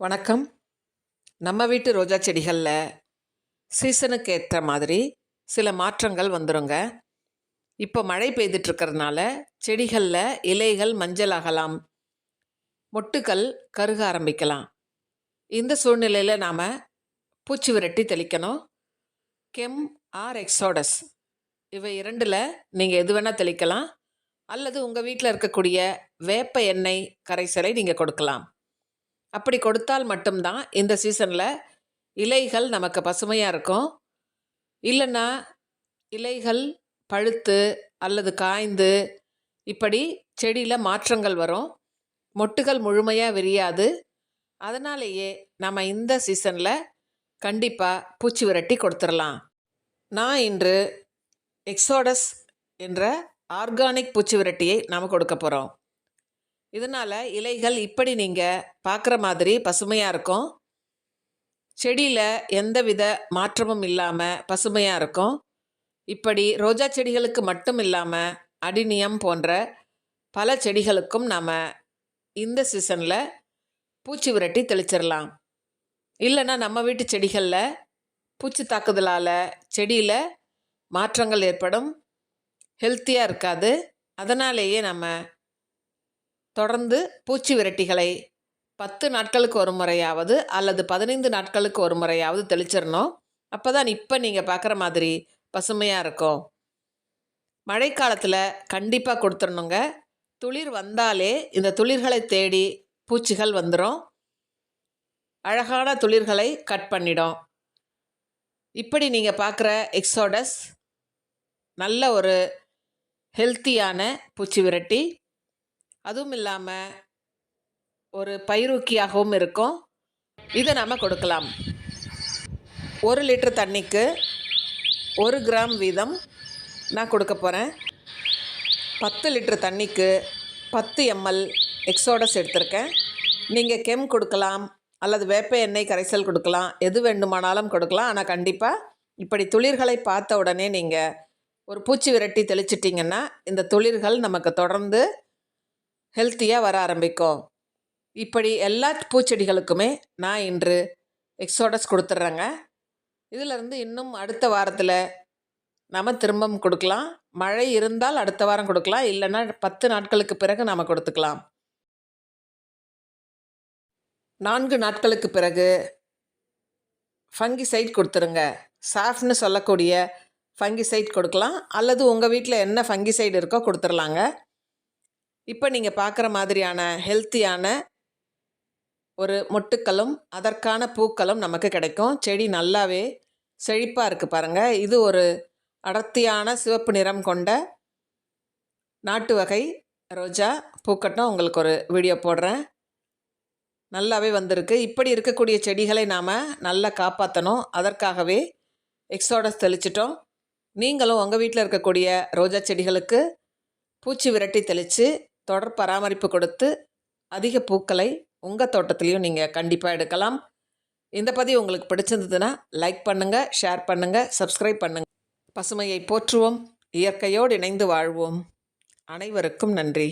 வணக்கம். நம்ம வீட்டு ரோஜா செடிகளில் சீசனுக்கு ஏற்ற மாதிரி சில மாற்றங்கள் வந்துருங்க. இப்போ மழை பெய்துட்ருக்கறதுனால செடிகளில் இலைகள் மஞ்சள் ஆகலாம் மொட்டுக்கள் கருக ஆரம்பிக்கலாம். இந்த சூழ்நிலையில் நாம் பூச்சி விரட்டி தெளிக்கணும். Chem R exodus. இவை இரண்டில் நீங்கள் எது வேணால் தெளிக்கலாம். அல்லது உங்கள் வீட்டில் இருக்கக்கூடிய வேப்ப எண்ணெய் கரைசலை நீங்கள் கொடுக்கலாம். அப்படி கொடுத்தால் மட்டும்தான் இந்த சீசனில் இலைகள் நமக்கு பசுமையாக இருக்கும். இல்லைன்னா இலைகள் பழுத்து அல்லது காய்ந்து இப்படி செடியில் மாற்றங்கள் வரும். மொட்டுகள் முழுமையாக விரியாது. அதனாலேயே நம்ம இந்த சீசனில் கண்டிப்பாக பூச்சி விரட்டி கொடுத்துடலாம். நான் இன்று எக்ஸோடஸ் என்ற ஆர்கானிக் பூச்சி விரட்டியை நாம் கொடுக்க போகிறோம் இதனால் இலைகள் இப்படி நீங்கள் பார்க்குற மாதிரி பசுமையாக இருக்கும். செடியில் எந்தவித மாற்றமும் இல்லாமல் பசுமையாக இருக்கும். இப்படி ரோஜா செடிகளுக்கு மட்டும் இல்லாமல் அடினியம் போன்ற பல செடிகளுக்கும் நாம் இந்த சீசனில் பூச்சி விரட்டி தெளிச்சிடலாம் இல்லைன்னா நம்ம வீட்டு செடிகளில் பூச்சி தாக்குதலால் செடியில் மாற்றங்கள் ஏற்படும். ஹெல்த்தியாக இருக்காது. அதனாலேயே நம்ம தொடர்ந்து பூச்சி விரட்டிகளை பத்து நாட்களுக்கு ஒரு முறையாவது அல்லது பதினைந்து நாட்களுக்கு ஒரு முறையாவது தெளிச்சிடணும். அப்போ தான் இப்போ நீங்கள் பார்க்குற மாதிரி பசுமையாக இருக்கும். மழைக்காலத்தில் கண்டிப்பாக கொடுத்துடணுங்க. துளிர் வந்தாலே இந்த துளிர்களை தேடி பூச்சிகள் வந்துடும் அழகான துளிர்களை கட் பண்ணிடும். இப்படி நீங்கள் பார்க்குற எக்ஸோடஸ் நல்ல ஒரு ஹெல்த்தியான பூச்சி விரட்டி அதுவும் இல்லாமல் ஒரு பயிரூக்கியாகவும் இருக்கும். இதை நாம் கொடுக்கலாம். ஒரு லிட்டர் தண்ணிக்கு ஒரு கிராம் வீதம் நான் கொடுக்க போகிறேன் பத்து லிட்டர் தண்ணிக்கு பத்து எம்எல் எக்ஸோடஸ் எடுத்திருக்கேன். நீங்கள் கெம் கொடுக்கலாம் அல்லது வேப்ப எண்ணெய் கரைசல் கொடுக்கலாம். எது வேண்டுமானாலும் கொடுக்கலாம். ஆனால் கண்டிப்பாக இப்படி துளிர்களை பார்த்த உடனே நீங்கள் ஒரு பூச்சி விரட்டி தெளிச்சிட்டிங்கன்னா இந்த துளிர்கள் நமக்கு தொடர்ந்து ஹெல்த்தியாக வர ஆரம்பிக்கும். இப்படி எல்லா பூச்செடிகளுக்குமே நான் இன்று எக்ஸோடஸ் கொடுத்துட்றேங்க இதிலிருந்து இன்னும் அடுத்த வாரத்தில் நாம் திரும்பவும் கொடுக்கலாம். மழை இருந்தால் அடுத்த வாரம் கொடுக்கலாம். இல்லைன்னா பத்து நாட்களுக்கு பிறகு நாம் கொடுத்துக்கலாம். நான்கு நாட்களுக்கு பிறகு ஃபங்கிசைட் கொடுத்துருங்க. சாஃப்ட்னு சொல்லக்கூடிய ஃபங்கிசைட் கொடுக்கலாம். அல்லது உங்கள் வீட்டில் என்ன ஃபங்கிசைடு இருக்கோ கொடுத்துர்லாங்க இப்போ நீங்கள் பார்க்குற மாதிரியான ஹெல்த்தியான ஒரு மொட்டுக்களும் அதற்கான பூக்களும் நமக்கு கிடைக்கும். செடி நல்லாவே செழிப்பாக இருக்குது பாருங்கள் இது ஒரு அடர்த்தியான சிவப்பு நிறம் கொண்ட நாட்டு வகை ரோஜா பூக்கட்டும் உங்களுக்கு ஒரு வீடியோ போடுறேன். நல்லாவே வந்திருக்கு. இப்படி இருக்கக்கூடிய செடிகளை நாம் நல்லா காப்பாற்றணும் அதற்காகவே எக்ஸோடஸ் தெளிச்சிட்டோம். நீங்களும் உங்கள் வீட்டில் இருக்கக்கூடிய ரோஜா செடிகளுக்கு பூச்சி விரட்டி தெளித்து தொடர் பராமரிப்பு கொடுத்து அதிக பூக்களை உங்கள் தோட்டத்துலேயும் நீங்கள் கண்டிப்பாக எடுக்கலாம். இந்த பதிவு உங்களுக்கு பிடிச்சிருந்ததுன்னா லைக் பண்ணுங்கள் ஷேர் பண்ணுங்கள் சப்ஸ்கிரைப் பண்ணுங்கள் பசுமையை போற்றுவோம் இயற்கையோடு இணைந்து வாழ்வோம். அனைவருக்கும் நன்றி.